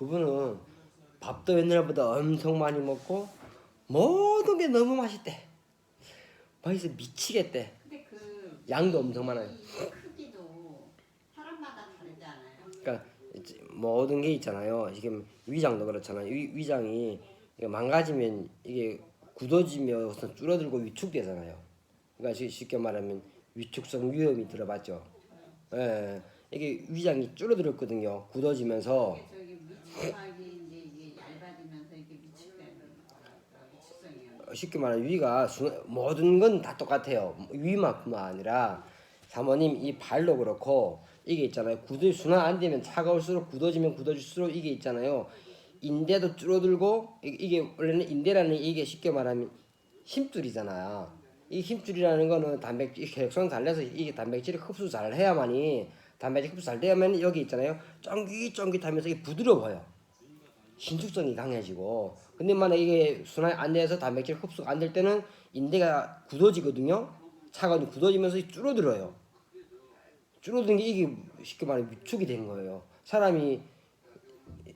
그분은 밥도 옛날보다 엄청 많이 먹고 모든 게 너무 맛있대. 맛있어 미치겠대. 근데 그 양도 엄청 많아요. 이 크기도 사람마다 다르지 않아요? 그러니까 이제 모든 게 있잖아요. 지금 위장도 그렇잖아요. 위, 이게 망가지면 이게 굳어지면서 줄어들고 위축되잖아요. 그러니까 쉽- 쉽게 말하면 위축성 위험이 들어봤죠. 예, 이게 위장이 줄어들었거든요. 굳어지면서 이게 저기 미치막이 이제 이게 얇아지면서 이게 미치되는 미치성이에요. 쉽게 말하면 위가 수- 모든 건 다 똑같아요. 위만큼만 아니라 사모님 이 발도 그렇고 이게 있잖아요. 굳어 순환 안 되면 차가울수록 굳어지면 굳어질수록 이게 있잖아요. 인대도 줄어들고 이- 이게 원래는 인대라는 이게 쉽게 말하면 힘줄이잖아요. 이 힘줄이라는 거는 단백질 혈액순환 달려서 이게 단백질이 흡수 잘 해야만이 단백질 흡수 잘 돼야만 여기 있잖아요. 쫑깃쫑깃하면서 부드러워요. 신축성이 강해지고. 근데 만약 이게 순환이 안 돼서 단백질 흡수가 안 될 때는 인대가 굳어지거든요. 차가운 굳어지면서 줄어들어요. 줄어드는 게 이게 쉽게 말해 위축이 된 거예요. 사람이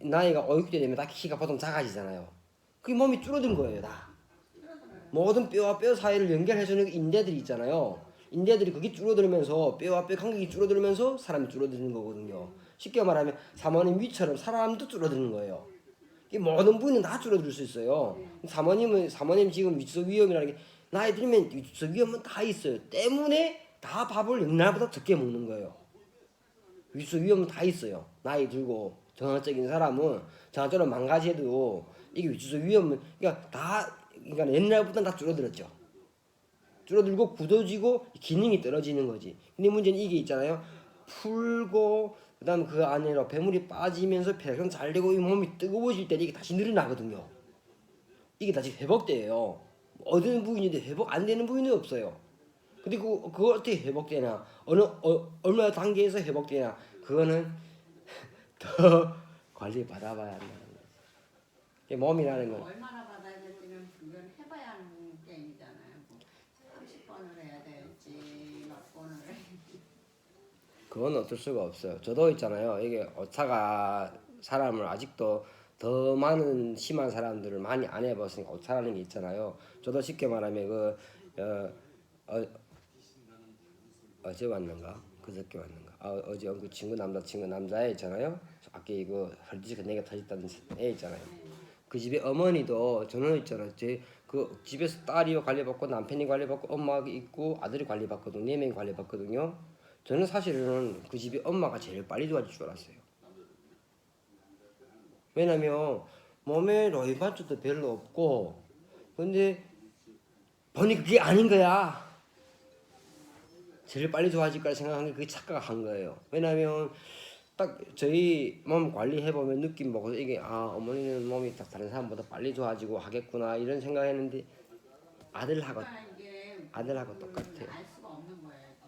나이가 50대 되면 다 키가 보통 작아지잖아요. 그게 몸이 줄어든 거예요 다. 모든 뼈와 뼈 사이를 연결해주는 그 인대들이 있잖아요 인대들이 그게 줄어들면서 뼈와 뼈 간격이 줄어들면서 사람이 줄어드는 거거든요 쉽게 말하면 사모님 위처럼 사람도 줄어드는 거예요 이 모든 부위는 다 줄어들 수 있어요. 사모님은 사모님 지금 위축 위험이라는 게 나이 들면 위축 위험은 다 있어요. 때문에 다 밥을 옛날보다 적게 먹는 거예요. 위축 위험은 다 있어요. 나이 들고 정상적인 사람은 정상적으로 망가져도 이게 위축 위험은 그러니까 다 그러니까 옛날보다 다 줄어들었죠. 줄어들고 굳어지고 기능이 떨어지는 거지. 근데 문제는 이게 있잖아요. 풀고 그다음 그 안에로 배물이 빠지면서 폐혈관 잘 되고 이 몸이 뜨거워질 때 이게 다시 늘어나거든요. 이게 다시 회복돼요. 어느 부분인데 회복 안 되는 부분이 없어요. 근데 그 그거 어떻게 회복되나 어느 어, 얼마 단계에서 회복되나 그거는 더 관리 받아봐야 한다는 거지. 몸이라는 건 얼마나 받아야 될지는 그건 해봐야 하는 게임이잖아요. 뭐 30번을 해야 될지 몇 번을 해야 될지. 그건 어쩔 수가 없어요. 저도 있잖아요. 이게 오차가 사람을 아직도 더 많은 심한 사람들을 많이 안 해봤으니까 오차라는 게 있잖아요. 저도 쉽게 말하면 그 어, 어, 어제 왔는가 그저께 왔는가 아, 어제 그 친구 남자 친구 남자애 있잖아요. 아까 이거 헐디지 내가 터졌다는 애 있잖아요. 그 집에 어머니도 저는 있잖아요. 제 그 집에서 딸이 관리받고 남편이 관리받고 엄마가 있고 아들이 관리받거든요. 네 명이 관리받거든요. 저는 사실은 그 집에 엄마가 제일 빨리 좋아질 줄 알았어요. 왜냐면 몸에 로이반주도 별로 없고 근데 보니 그게 아닌 거야. 제일 빨리 좋아질 거라 생각한 게 그게 착각한 거예요. 왜냐면 딱 저희 몸 관리해 보면 느낌 보고 이게 아 어머니는 몸이 딱 다른 사람보다 빨리 좋아지고 하겠구나 이런 생각했는데 아들하고 그러니까 아들하고 똑같아요.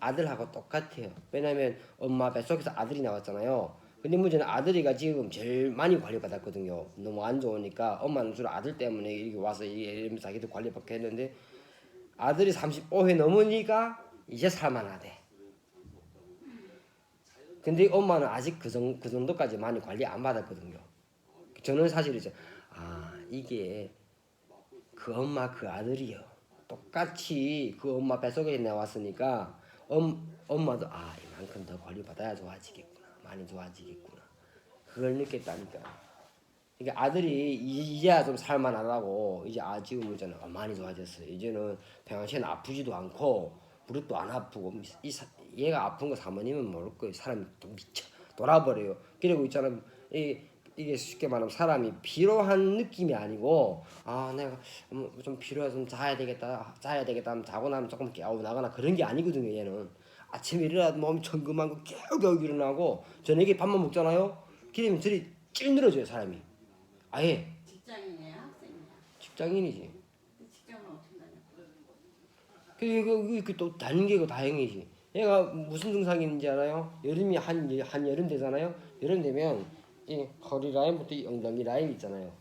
아들하고 똑같아요. 왜냐면 엄마 뱃속에서 아들이 나왔잖아요. 근데 문제는 아들이가 지금 제일 많이 관리받았거든요. 너무 안 좋으니까 엄마는 주로 아들 때문에 이렇게 와서 이러면서 자기도 관리받게 했는데 아들이 35회 넘으니까 이제 살만하대. 근데 엄마는 아직 그, 정, 그 정도까지 많이 관리 안 받았거든요. 저는 사실 이제 아 이게 그 엄마 그 아들이요. 똑같이 그 엄마 뱃속에 나왔으니까 엄, 엄마도 아 이만큼 더 관리 받아야 좋아지겠구나. 많이 좋아지겠구나. 그걸 느꼈다니까. 그러니까 아들이 이- 이제야 좀 살만하다고 이제 아 지금 있잖아 아, 많이 좋아졌어요. 이제는 평상시에는 아프지도 않고 무릎도 안 아프고 이 사, 얘가 아픈 거 사모님은 모를 거예요. 사람이 또 미쳐. 돌아버려요. 그리고 있잖아. 이 이게 쉽게 말하면 사람이 피로한 느낌이 아니고 아 내가 음, 좀 피로해 좀 자야 되겠다 자야 되겠다 하면 자고 나면 조금 개운하거나 그런 게 아니거든요 얘는. 아침에 일어나도 몸이 천금하고 겨우겨우 일어나고 저녁에 밥만 먹잖아요? 그러면 저리 찔 늘어져요 사람이. 아예. 직장인이에요, 학생이에요. 직장인이지. 그 직장은 어떻게 다녀? 그리고 이게 또 다른 게 다행이지. 얘가 무슨 증상인지 알아요? 여름이 한, 한 여름 되잖아요? 여름 되면 이 허리 라인부터 이 엉덩이 라인 있잖아요.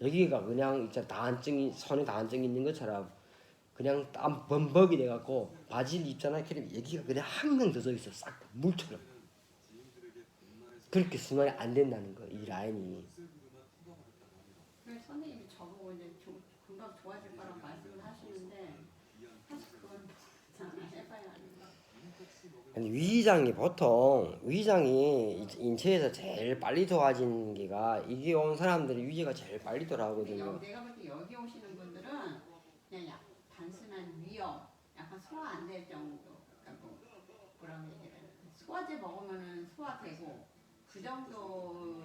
여기가 그냥 있잖아 다한증이 손에 다한증이 있는 것처럼 그냥 땀 범벅이 돼갖고 바지를 입잖아요. 그럼 여기가 그냥 항상 젖어 있어. 싹 물처럼. 그렇게 순환이 안 된다는 거 이 라인이. 선생님이 저보고 이제 조- 금방 좋아질 거라고 말씀을 하시는데 사실 그건 잖아 해봐야 하는 거. 아니, 위장이 보통 위장이 이- 인체에서 제일 빨리 좋아지는 게가 이게 온 사람들이 위가 제일 빨리. 여, 내가 볼 때 여기 오시는 분들은 그냥 약, 단순한 위염, 약간 소화 안 될 정도. 그러니까 뭐 뭐라고 얘기해야 되나. 소화제 먹으면은 소화되고 그 정도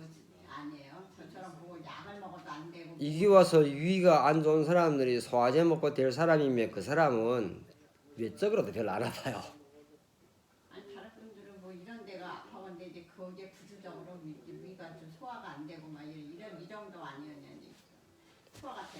아니에요. 저처럼 뭐 약을 먹어도 안 되고 이게 와서 위가 안 좋은 사람들이 소화제 먹고 될 사람이면 그 사람은 외적으로도 별로 안 아파요. 아니 다른 분들은 뭐 이런 데가 아파건데 이제 거기에 구조적으로 위, 위가 좀 소화가 안 되고 막 이런 이런 이 정도 아니었냐니 소화가 되